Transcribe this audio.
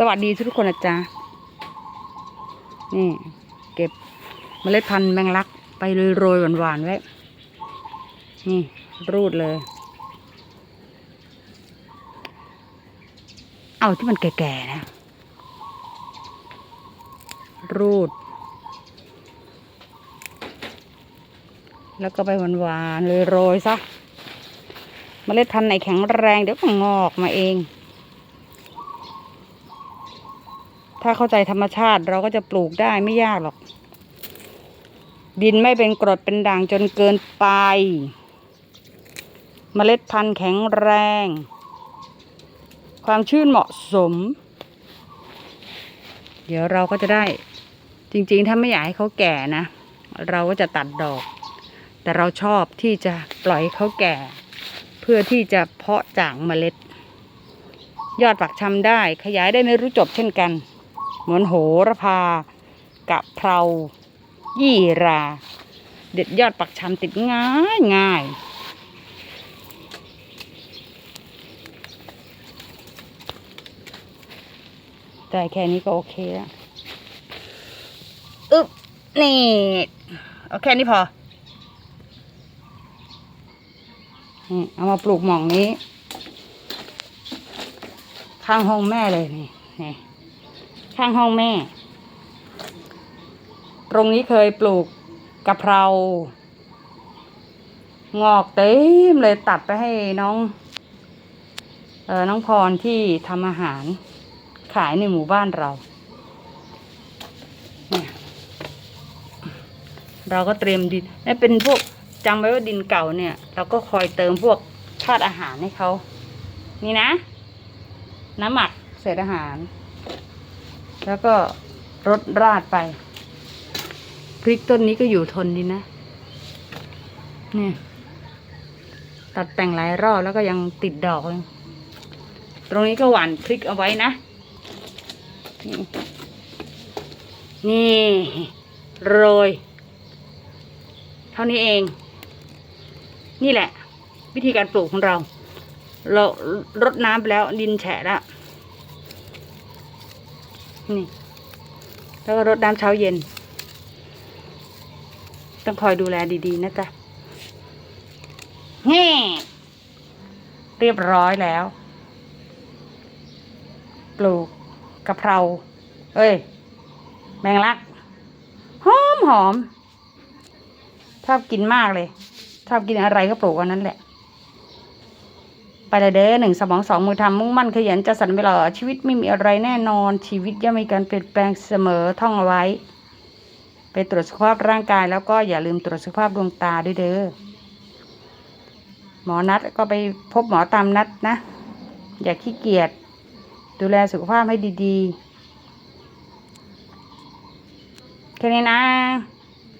สวัสดีทุกคนนะจ๊ะนี่ เก็บเมล็ดพันธุ์แมงลักไปโรยๆหวานๆไว้ นี่ รูดเลย เอาที่มันแก่ๆนะ รูด แล้วก็ไปหวานๆเลยโรยซะเมล็ดพันธุ์ไหนแข็งแรงเดี๋ยวก็งอกมาเอง ถ้าเข้าใจธรรมชาติเราก็จะปลูกได้ไม่ยากหรอก ดินไม่เป็นกรดเป็นด่างจนเกินไปเมล็ดพันธุ์แข็งแรง ความชื้นเหมาะสม เดี๋ยวเราก็จะได้จริงๆ ถ้าไม่อยากให้เขาแก่นะ เราก็จะตัดดอก แต่เราชอบที่จะปล่อยเขาแก่ เพื่อที่จะเพาะจากเมล็ด ยอดปักชำได้ขยายได้ไม่รู้จบเช่นกัน เหมือนโหระพากะเพรายี่รา เด็ดยอดปักชำติดง่ายง่ายแต่แค่นี้ก็โอเคแล้วอึ๊บนี่เอาแค่นี้พอนี่เอามาปลูกหม่องนี้ ข้างห้องแม่เลยนี่นี่ ข้างห้องแม่ ตรงนี้เคยปลูกกะเพรางอกเต็มเลยตัดไปให้น้องเออน้องพรที่ทำอาหารขายในหมู่บ้านเราเนี่ยเราก็เตรียมดินนี่เป็นพวกจำไว้ว่าดินเก่าเนี่ย เราก็คอยเติมพวกธาตุอาหารให้เขา นี่นะ น้ำหมักเศษอาหาร แล้วก็รดราดไปพริกต้นนี้ก็อยู่ทนดีนะนี่ตัดแต่งหลายรอบแล้วก็ยังติดดอก ตรงนี้ก็หว่านพริกเอาไว้นะ นี่นี่โรย เท่านี้เอง นี่แหละ วิธีการปลูกของเรา เรารดน้ำไปแล้วดินแฉะแล้ว นี่ แล้วก็รดน้ำเช้าเย็น ต้องคอยดูแลดีๆ นะจ๊ะแง่เรียบร้อยแล้ว ปลูกกะเพรา เอ้ย แมงลัก หอมหอม ชอบกินมากเลย ชอบกินอะไรก็ปลูกอันนั้นแหละ ไปเลยเด้อหนึ่งสมองสองมือทำมุ่งมั่นขยันจะสันไม่หล่อชีวิตไม่มีอะไรแน่นอน ชีวิตย่อมมีการเปลี่ยนแปลงเสมอท่องเอาไว้ ไปตรวจสุขภาพร่างกายแล้วก็อย่าลืมตรวจสุขภาพดวงตาด้วยเด้อหมอนัดก็ไปพบหมอตามนัดนะ อย่าขี้เกียจดูแลสุขภาพให้ดีๆแค่นี้นะ